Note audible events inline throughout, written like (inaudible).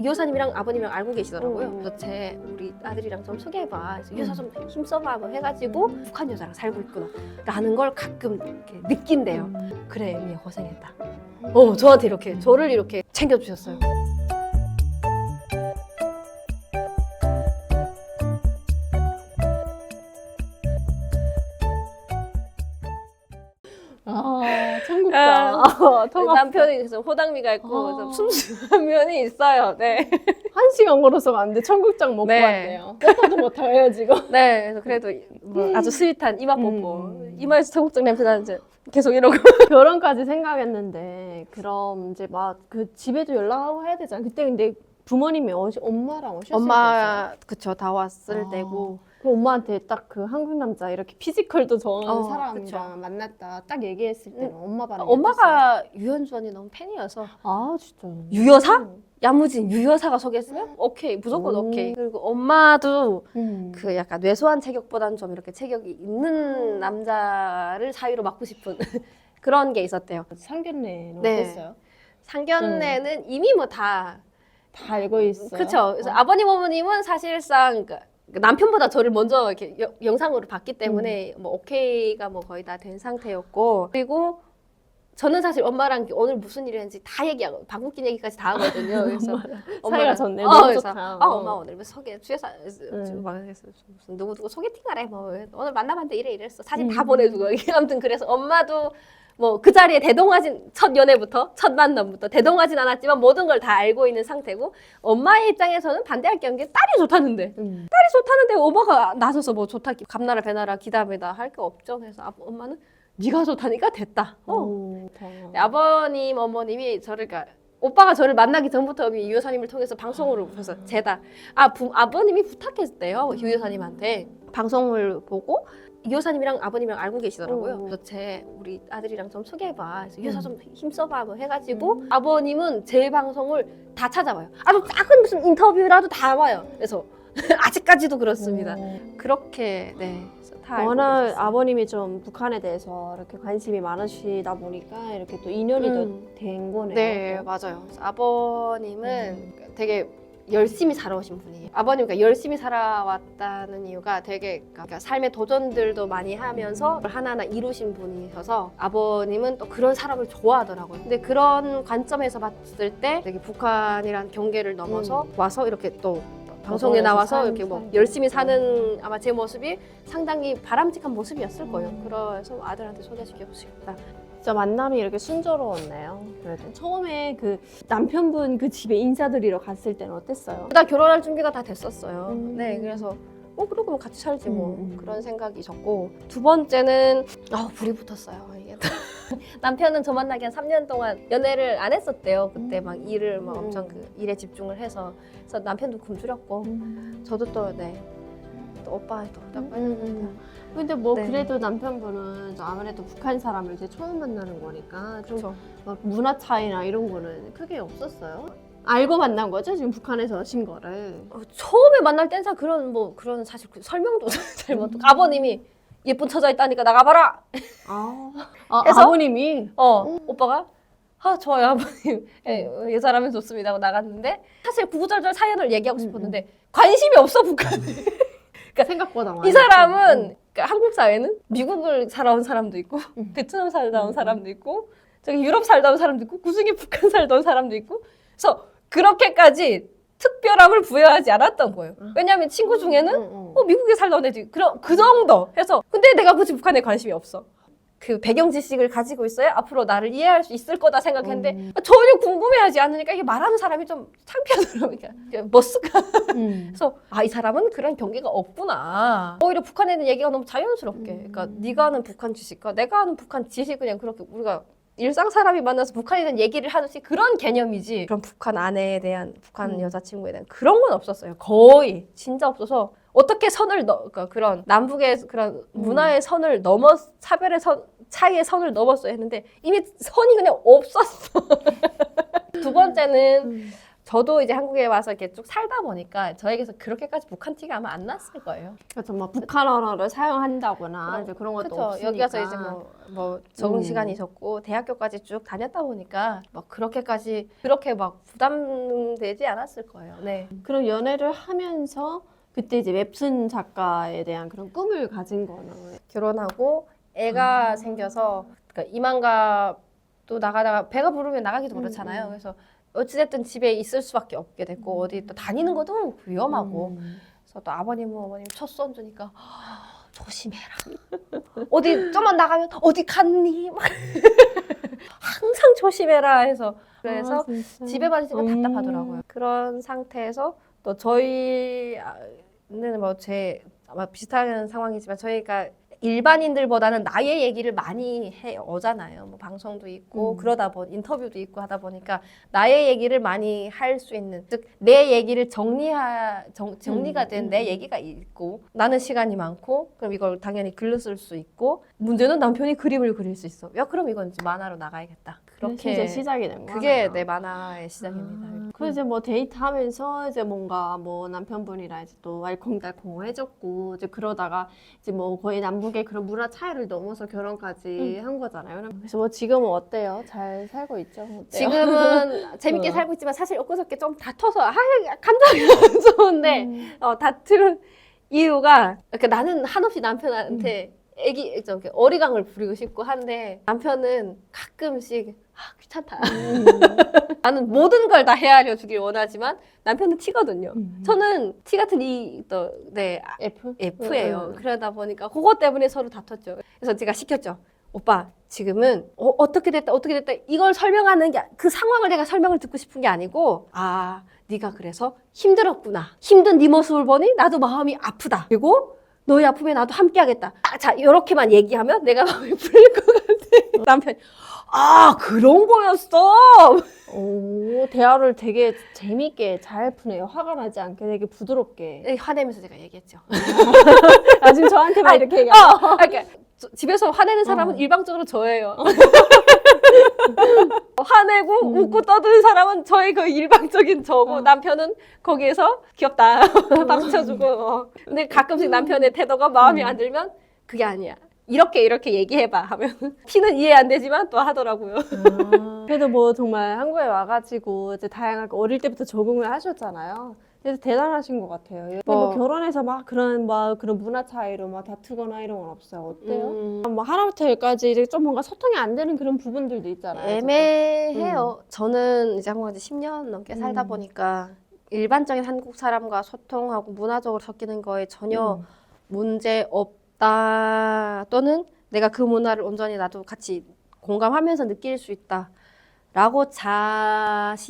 이호사님이랑 아버님이랑 알고 계시더라고요. 음. 그래서 제 우리 아들이랑 좀 소개해봐. 그래서 이호사 좀 힘써봐. 뭐 해가지고 북한 여자랑 살고 있구나. 라는 걸 가끔 이렇게 느낀대요. 음. 그래, 애미 고생했다. 어, 저한테 이렇게, 저를 이렇게 챙겨주셨어요. 어. 남편이 그래서 호당미가 있고 아. 그래서 숨쉬는 면이 있어요. 네. 한 시간 걸어서가 안 돼. 청국장 먹고 네. 왔네요. 뽀뽀도 못해요, 지금. (laughs) 네, 그래서 그래도 뭐 아주 스윗한 이마 뽀뽀. 음. 이마에서 청국장 냄새 나는지 계속 이러고. (laughs) 결혼까지 생각했는데, 그럼 이제 막 그 집에도 연락하고 해야 되잖아. 그때 근데 부모님이 어시, 엄마랑 오셨을. 엄마, 그쵸, 다 왔을 아. 때고. 그럼 엄마한테 딱 그 한국 남자 이렇게 피지컬도 정하는 어, 사람이랑 그쵸. 만났다 딱 얘기했을 때는 엄마 반응 엄마가 유현주 언니 너무 팬이어서. 아 진짜 유여사? 야무진 유여사가 소개했으면 오케이, 무조건 오. 오케이. 그리고 엄마도 음. 그 약간 뇌소한 체격보다는 좀 이렇게 체격이 있는 남자를 사위로 맡고 싶은 (laughs) 그런 게 있었대요. 상견례는 네. 어땠어요? 상견례는 이미 뭐 다 다 알고 있어요. 그렇죠. 그래서 어. 아버님 어머님은 사실상 그 남편보다 저를 먼저 이렇게 여- 영상으로 봤기 때문에 음. 뭐 오케이가 뭐 거의 다 된 상태였고 그리고 저는 사실 엄마랑 오늘 무슨 일을 했는지 다 얘기하고 방귀 얘기까지 다 하거든요. (laughs) 그래서 사이가 좋네. 어, 너무 그래서 좋다. 아 어. 엄마 오늘 뭐 소개 주회사 응. 막 해서 무슨 누구 누구 소개팅 하래 뭐 오늘 만나봤는데 이래 이랬어 사진 다 음. 보내주고 (laughs) 아무튼 그래서 엄마도 뭐 그 자리에 대동하진 첫 연애부터 첫 만남부터 대동하진 않았지만 모든 걸 다 알고 있는 상태고 엄마의 입장에서는 반대할 게 없는 게 딸이 좋다는데 음. 딸이 좋다는데 엄마가 나서서 뭐 좋다 감나라 배나라 기다매다 할 게 없죠 그래서 아, 엄마는 네가 좋다니까 됐다 어. 오, 다. 네, 아버님 어머님이 저를 그러니까 오빠가 저를 만나기 전부터 이 유여사님을 통해서 방송으로 보셔서 제다 아 부, 아버님이 부탁했대요 유 여사님한테 방송을 보고 이 여사님이랑 아버님이랑 알고 계시더라고요. 오. 그래서 제 우리 아들이랑 좀 소개해봐. 그래서 이 여사 음. 좀 힘써봐 뭐 해가지고 아버님은 제 방송을 다 찾아봐요. 아주 작은 무슨 인터뷰라도 다 와요. 그래서 (laughs) 아직까지도 그렇습니다. 음. 그렇게 네. 그래서 다 알고 워낙 계셨어요. 아버님이 좀 북한에 대해서 이렇게 관심이 많으시다 보니까 이렇게 또 인연이 음. 더 된 거네요. 네, 맞아요. 그래서 아버님은 되게 열심히 살아오신 분이에요. 아버님 그러니까 열심히 살아왔다는 이유가 되게 그러니까 삶의 도전들도 많이 하면서 하나하나 이루신 분이셔서 아버님은 또 그런 사람을 좋아하더라고요. 근데 그런 관점에서 봤을 때 되게 북한이란 경계를 넘어서 와서 이렇게 또 방송에 나와서 산- 이렇게 뭐 산- 열심히 사는 아마 제 모습이 상당히 바람직한 모습이었을 거예요. 음. 그래서 아들한테 소개시키고 싶다. 진짜 만남이 이렇게 순조로웠네요. 그래도 처음에 그 남편분 그 집에 인사드리러 갔을 때는 어땠어요? 나 결혼할 준비가 다 됐었어요. 음. 네, 그래서 어 그러고 같이 살지 뭐 음. 그런 생각이 있었고 두 번째는 아 불이 붙었어요. 이게 (laughs) 남편은 저 만나기 한 3년 동안 연애를 안 했었대요. 그때 막 일을 막 음. 엄청 그 일에 집중을 해서 그래서 남편도 굶주렸고 저도 또 네. 또 오빠 또 딱. 음. 근데 뭐 네. 그래도 남편분은 좀 아무래도 북한 사람을 이제 처음 만나는 거니까 좀 그렇죠. 막 문화 차이나 이런 거는 크게 없었어요. 알고 만난 거죠 지금 북한에서 오신 거를. 어, 처음에 만날 땐 사 그런 뭐 그런 사실 그 설명도 (laughs) 잘 못. 음. 아버님이 예쁜 처자 있다니까 나가봐라. 아, (laughs) 아? 아버님이 어, 오빠가 아 좋아요 아버님 예, 여자라면 좋습니다 하고 나갔는데 사실 구구절절 사연을 얘기하고 음, 싶었는데 관심이 없어 북한에 (laughs) 생각보다 많이. 이 사람은 그러니까 한국 사회는 미국을 살아온 사람도 있고 음. 베트남 살다 온 음, 사람도 있고 저기 유럽 살다 온 사람도 있고 구승이 북한 살다 온 사람도 있고 그래서 그렇게까지 특별함을 부여하지 않았던 거예요 음. 왜냐하면 친구 중에는 응, 응. 어 미국에 살다 온 있고 그런 그 정도 해서 근데 내가 굳이 북한에 관심이 없어 그 배경 지식을 가지고 있어야 앞으로 나를 이해할 수 있을 거다 생각했는데 음. 전혀 궁금해하지 않으니까 이게 말하는 사람이 좀 창피하더라고요 그러니까 머스가 음. (laughs) 그래서 아 이 사람은 그런 경계가 없구나 오히려 북한에 대한 얘기가 너무 자연스럽게 음. 그러니까 네가 아는 북한 지식과 내가 아는 북한 지식 그냥 그렇게 우리가 일상 사람이 만나서 북한에 대한 얘기를 하듯이 그런 개념이지 그런 북한 아내에 대한 북한 음. 여자친구에 대한 그런 건 없었어요 거의 진짜 없어서 어떻게 선을 넘 그러니까 그런 남북의 그런 음. 문화의 선을 넘어 차별의 선 차이의 선을 넘었어야 했는데 이미 선이 그냥 없었어 (laughs) 두 번째는 음. 저도 이제 한국에 와서 이렇게 쭉 살다 보니까 저에게서 그렇게까지 북한 티가 아마 안 났을 거예요. 그렇죠. 막 북한어를 사용한다거나 그럼, 이제 그런 것도 그쵸. 없으니까. 여기 와서 이제 뭐, 뭐 적응 음. 시간이 있었고 대학교까지 쭉 다녔다 보니까 막 그렇게까지 그렇게 막 부담되지 않았을 거예요. 네. 그럼 연애를 하면서 그때 이제 웹툰 작가에 대한 그런 꿈을 가진 거는 결혼하고 애가 생겨서 그러니까 이만갑도 나가다가 배가 부르면 나가기도 음, 그렇잖아요. 음. 그래서 어찌됐든 집에 있을 수밖에 없게 됐고 어디 또 다니는 것도 위험하고 음. 그래서 또 아버님 어머님 첫 손주니까 조심해라. 어디 좀만 나가면 어디 갔니? 막 (laughs) 항상 조심해라 해서 그래서 아. 집에만 있으면 음. 답답하더라고요. 그런 상태에서 또 저희 는 뭐제 아마 비슷한 상황이지만 저희가 일반인들보다는 나의 얘기를 많이 해 오잖아요. 뭐 방송도 있고 음. 그러다 보니 인터뷰도 있고 하다 보니까 나의 얘기를 많이 할 수 있는 즉 내 얘기를 정리하 정, 정리가 음, 된 음, 내 음. 얘기가 있고 나는 시간이 많고 그럼 이걸 당연히 글로 쓸 수 있고 문제는 남편이 그림을 그릴 수 있어. 야 그럼 이건 이제 만화로 나가야겠다. 그렇게 그렇게 시작이 된 거예요. 그게 내 만화의 시작입니다. 아, 그리고 이제 뭐 데이트하면서 이제 뭔가 뭐 남편분이랑 이제 또 알콩달콩해졌고 이제 그러다가 이제 뭐 거의 남북의 그런 문화 차이를 넘어서 결혼까지 한 거잖아요. 그래서 뭐 지금은 어때요? 잘 살고 있죠? 어때요? (laughs) 지금은 재밌게 어. 살고 있지만 사실 엊그저께 좀 다퉈서 아, 감정이 안 좋은데 음. 어, 다투는 이유가 그러니까 나는 한없이 남편한테 애기 좀 이렇게 어리광을 부리고 싶고 한데 남편은 가끔씩 아 귀찮다. 음. (laughs) 나는 모든 걸 다 헤아려 주길 원하지만 남편은 T거든요. 음. 저는 T 같은 이 또네 F? F예요. 음. 그러다 보니까 그것 때문에 서로 다퉜죠. 그래서 제가 시켰죠. 오빠 지금은 어, 떻게 됐다 어떻게 됐다 이걸 설명하는 게 그 상황을 내가 설명을 듣고 싶은 게 아니고 아 네가 그래서 힘들었구나. 힘든 네 모습을 보니 나도 마음이 아프다. 그리고 너의 아픔에 나도 함께 하겠다. 아, 자 이렇게만 얘기하면 내가 (laughs) 마음이 풀릴 것 같아. 남편이 아 그런 거였어. 오, 대화를 되게 재밌게 잘 푸네요. 화가 나지 않게 되게 부드럽게. 네, 화내면서 제가 얘기했죠. 아, 지금 저한테만 아, 이렇게 얘기하 어, 그러니까 저- 집에서 화내는 사람은 어. 일방적으로 저예요. (laughs) 화내고 음. 웃고 떠드는 사람은 저의 그 일방적인 저고 어. 남편은 거기에서 귀엽다 (laughs) 박수 쳐주고 어. 근데 가끔씩 남편의 태도가 마음에 음. 안 들면 그게 아니야 이렇게 이렇게 얘기해봐 하면 (laughs) 티는 이해 안 되지만 또 하더라고요 아, (laughs) 그래도 뭐 정말 한국에 와가지고 이제 다양하게 어릴 때부터 적응을 하셨잖아요. 그래서 대단하신 것 같아요. 뭐 어. 결혼해서 막 그런 막 그런 문화 차이로 막 다투거나 이런 건 없어요. 어때요? 음, 뭐 하나부터 열까지 이제 좀 뭔가 소통이 안 되는 그런 부분들도 있잖아요. 애매해요 저는 이제 한국 지 10년 넘게 살다 음. 보니까 일반적인 한국 사람과 소통하고 문화적으로 섞이는 거에 전혀 음. 문제 없 다 또는 내가 그 문화를 온전히 나도 같이 공감하면서 느낄 수 있다. 라고 자신감을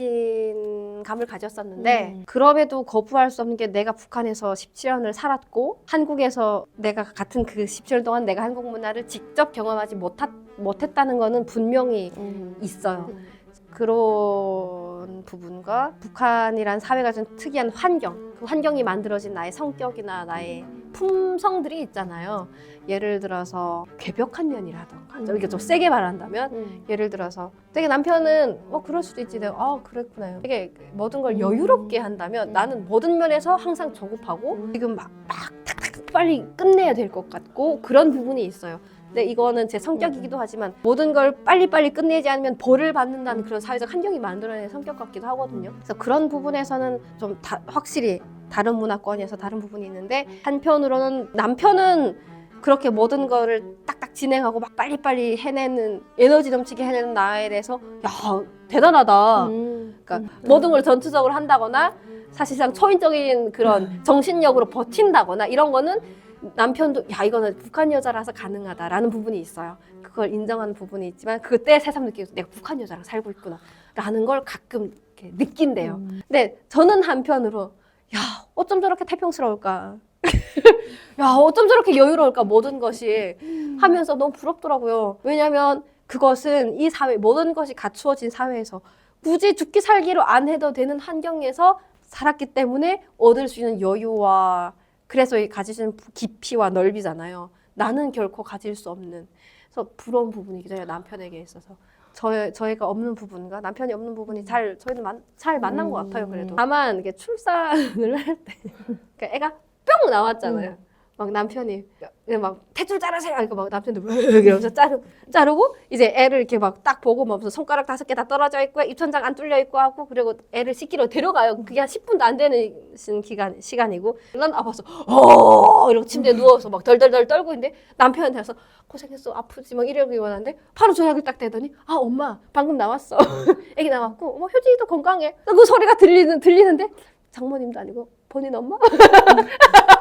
가졌었는데 음. 그럼에도 거부할 수 없는 게 내가 북한에서 17년을 살았고 한국에서 내가 같은 그 17년 동안 내가 한국 문화를 직접 경험하지 못하, 못했다는 거는 분명히 음. 있어요. 음. 그런 부분과 북한이란 사회가 준 특이한 환경, 그 환경이 만들어진 나의 성격이나 나의 품성들이 있잖아요. 예를 들어서 괴벽한 면이라던가, 좀 이렇게 좀 세게 말한다면, 음. 예를 들어서 되게 남편은 뭐 그럴 수도 있지, 내가 아 그랬구나. 되게 모든 걸 여유롭게 한다면 음. 나는 모든 면에서 항상 조급하고 음. 지금 막, 막 탁탁 빨리 끝내야 될 것 같고 그런 부분이 있어요. 근데 이거는 제 성격이기도 하지만 모든 걸 빨리빨리 끝내지 않으면 벌을 받는다는 그런 사회적 환경이 만들어낸 성격 같기도 하거든요. 그래서 그런 부분에서는 좀 다, 확실히 다른 문화권에서 다른 부분이 있는데 한편으로는 남편은 그렇게 모든 거를 딱딱 진행하고 막 빨리빨리 해내는 에너지 넘치게 해내는 나에 대해서 야 대단하다. 음. 그러니까 모든 걸 전투적으로 한다거나 사실상 초인적인 그런 정신력으로 버틴다거나 이런 거는 남편도 야 이거는 북한 여자라서 가능하다라는 부분이 있어요. 그걸 인정하는 부분이 있지만 그때 새삼 느끼고 내가 북한 여자랑 살고 있구나라는 걸 가끔 이렇게 느낀대요. 음. 근데 저는 한편으로 야 어쩜 저렇게 태평스러울까? (laughs) 야 어쩜 저렇게 여유로울까 모든 것이 하면서 너무 부럽더라고요. 왜냐하면 그것은 이 사회 모든 것이 갖추어진 사회에서 굳이 죽기 살기로 안 해도 되는 환경에서 살았기 때문에 얻을 수 있는 여유와 그래서 이 있는 깊이와 넓이잖아요. 나는 결코 가질 수 없는 그래서 부러운 부분이기도 해요 남편에게 있어서 저 저희가 없는 부분과 남편이 없는 부분이 잘 저희는 만, 잘 만난 것 같아요. 그래도 음. 다만 이게 출산을 할 때 (laughs) 그러니까 애가 뿅 나왔잖아요. 막 남편이 그냥 막 탯줄 자르세요. 그러니까 막 남편도 막 (laughs) 이러면서 자르 자르고 이제 애를 이렇게 막 딱 보고 막 무슨 손가락 다섯 개 다 떨어져 있고 입천장 안 뚫려 있고 하고 그리고 애를 씻기로 데려가요. 그게 한 10분도 안 되는 시- 기간 시간이고. 난 아파서 어 이러고 침대에 누워서 막 덜덜덜 떨고 있는데 남편한테 와서 고생했어. 아프지. 막 이러기 원하는데 바로 조약을 딱 대더니 아 엄마. 방금 나왔어. (laughs) 애기 나왔고 뭐 효진이도 건강해. 그 소리가 들리는 들리는데 장모님도 아니고 본인 엄마 (laughs)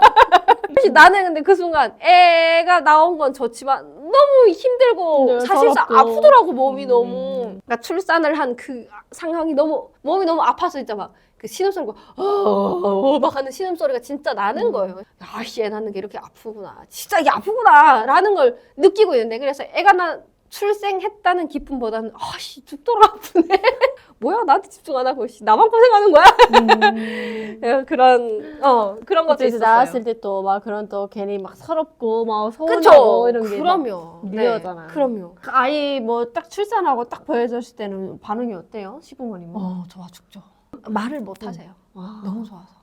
사실 나는 근데 그 순간 애가 나온 건 좋지만 너무 힘들고 네, 사실상 서럽고. 아프더라고 몸이 음. 너무 그러니까 출산을 한 그 상황이 너무 몸이 너무 아파서 진짜 막 그 신음소리가 어막 하는 신음소리가 진짜 나는 음. 거예요. 아씨 애 낳는 게 이렇게 아프구나. 진짜 이게 아프구나 라는 걸 느끼고 있는데 그래서 애가 나 출생했다는 기쁨보다는 아씨 죽도록 아프네. (laughs) 뭐야 나한테 집중 안 하고 씨, 나만 고생하는 거야? 음. (laughs) 예, 그런 어 그런 것도 있었어요. 나왔을 때 또 막 그런 또 괜히 막 서럽고 막? 서운하고 이런 게막 그럼요. 미워하잖아요. 네, 그럼요. 그 아이 뭐 딱 출산하고 딱 보여줬을 때는 반응이 어때요? 시부모님은? 어, 좋아 죽죠. 말을 못 하세요. 와. 너무 좋아서.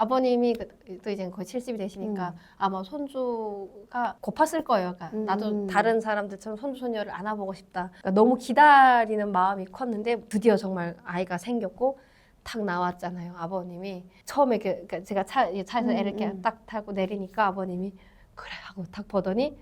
아버님이 그- 또 이제 거의 70이 되시니까 음. 아마 손주가 고팠을 거예요. 그러니까 음. 나도 다른 사람들처럼 손주 손녀를 안아보고 싶다. 그러니까 너무 기다리는 마음이 컸는데 드디어 정말 아이가 생겼고 탁 나왔잖아요. 아버님이 처음에 그, 그러니까 제가 차, 이 차에서 음, 애를 이렇게 음. 딱 타고 내리니까 아버님이 그래 하고 탁 보더니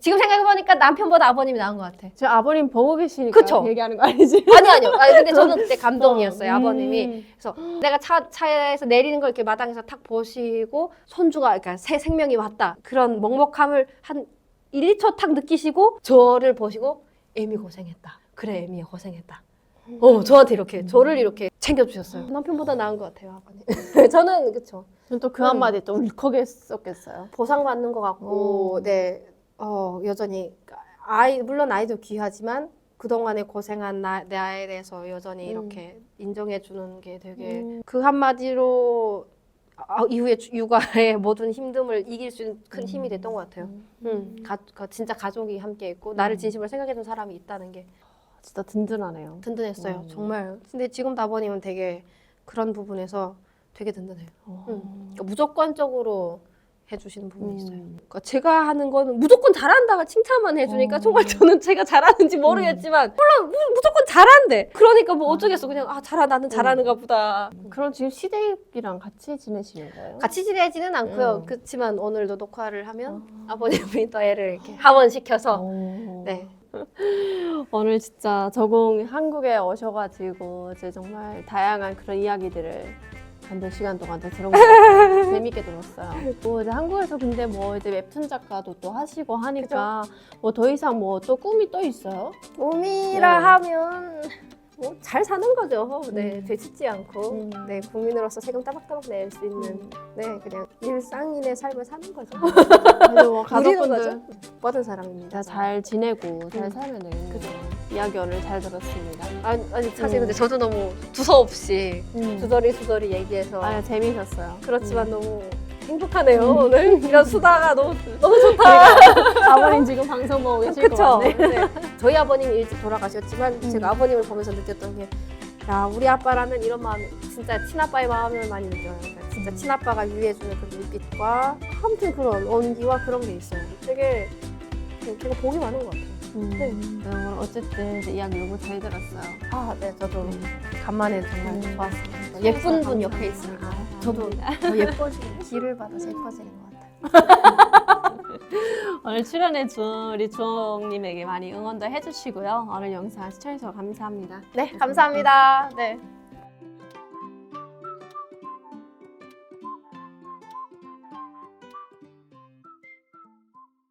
지금 생각해보니까 남편보다 아버님이 나은 것 같아. 저 아버님 보고 계시니까 그쵸? 얘기하는 거 아니지? (laughs) 아니 아니요. 아니 근데 저는 그때 감동이었어요. 음. 아버님이 그래서 내가 차 차에서 내리는 걸 이렇게 마당에서 탁 보시고 손주가 그러니까 새 생명이 왔다 그런 먹먹함을 한 1, 2초 탁 느끼시고 저를 보시고 에미 고생했다. 그래 에미 고생했다. 어 저한테 이렇게 저를 이렇게 챙겨주셨어요. 남편보다 나은 것 같아요 아버님. (laughs) 저는 그쵸 저는 또그 음. 한마디 또 울컥했었겠어요. 보상받는 것 같고 오. 네 어, 여전히 아이 물론 아이도 귀하지만 그 동안에 고생한 나, 나에 대해서 여전히 음. 이렇게 인정해 주는 게 되게 음. 그 한마디로 아, 이후에 주- 육아의 (laughs) 모든 힘듦을 이길 수 있는 큰 힘이 됐던 것 같아요. 음, 가, 가- 진짜 가족이 함께 있고 나를 음. 진심으로 생각해 준 사람이 있다는 게 진짜 든든하네요. 든든했어요. 음. 정말. 근데 지금 아버님은 되게 그런 부분에서 되게 든든해요. 어. 그러니까 무조건적으로 해주시는 부분이 있어요. 음. 그러니까 제가 하는 거는 무조건 잘한다가 칭찬만 해주니까 어. 정말 저는 제가 잘하는지 모르겠지만 물론 무- 무조건 잘한대. 그러니까 뭐 어쩌겠어. 그냥 아 잘하 나는 잘하는가 보다. 그럼 지금 시댁이랑 같이 지내시는 거예요? 같이 지내지는 않고요. 음. 그렇지만 오늘도 녹화를 하면 아. 아버님이 또 애를 이렇게 (laughs) 하원시켜서 어. 네. (laughs) 오늘 진짜 저공 한국에 오셔가지고 이제 정말 다양한 그런 이야기들을 한몇 시간 동안 또 들어보고 (laughs) 재밌게 들었어요. 뭐 이제 한국에서 근데 뭐 이제 웹툰 작가도 또 하시고 하니까 뭐 더 이상 뭐 또 꿈이 또 있어요? 꿈이라 네. 하면 뭐 잘 사는 거죠. 네, 음. 되찾지 않고 음. 네 국민으로서 세금 따박따박 낼 수 있는 네 그냥 일상인의 삶을 사는 거죠. 그래도 (laughs) 뭐 가족분들. 뻗은 사람입니다. 다 잘 지내고 잘 음. 살면 되겠네요. 그죠. 이야기 오늘 잘 들었습니다. 아니, 아니 사실 음. 근데 저도 너무 두서없이 음. 두더리 두더리 얘기해서 아 재미있었어요. 그렇지만 음. 너무 행복하네요 오늘 이런 수다가 너무 너무 좋다. 아버님 지금 방송 보고 계실 것 그쵸? 같네. 네. (laughs) 저희 아버님이 일찍 돌아가셨지만 음. 제가 아버님을 보면서 느꼈던 게, 야 우리 아빠라면 이런 마음, 진짜 친아빠의 마음을 많이 느껴요. 그러니까 진짜 음. 친아빠가 위해주는 그 눈빛과 아무튼 그런 온기와 그런 게 있어요. 되게 되게 복이 많은 것 같아요. 음. 네. 네, 오늘 어쨌든 이제 이야기 너무 잘 들었어요. 아, 네, 저도 간만에 정말 음. 좋았습니다. 예쁜 분 옆에 있으니까 아, 저도. 더 (laughs) 예뻐지는 기를 받아서 예뻐지는 것 같아요. (laughs) 오늘 출연해준 우리 주홍님에게 많이 응원도 해주시고요. 오늘 영상 시청해주셔서 감사합니다. 네, 감사합니다. 네.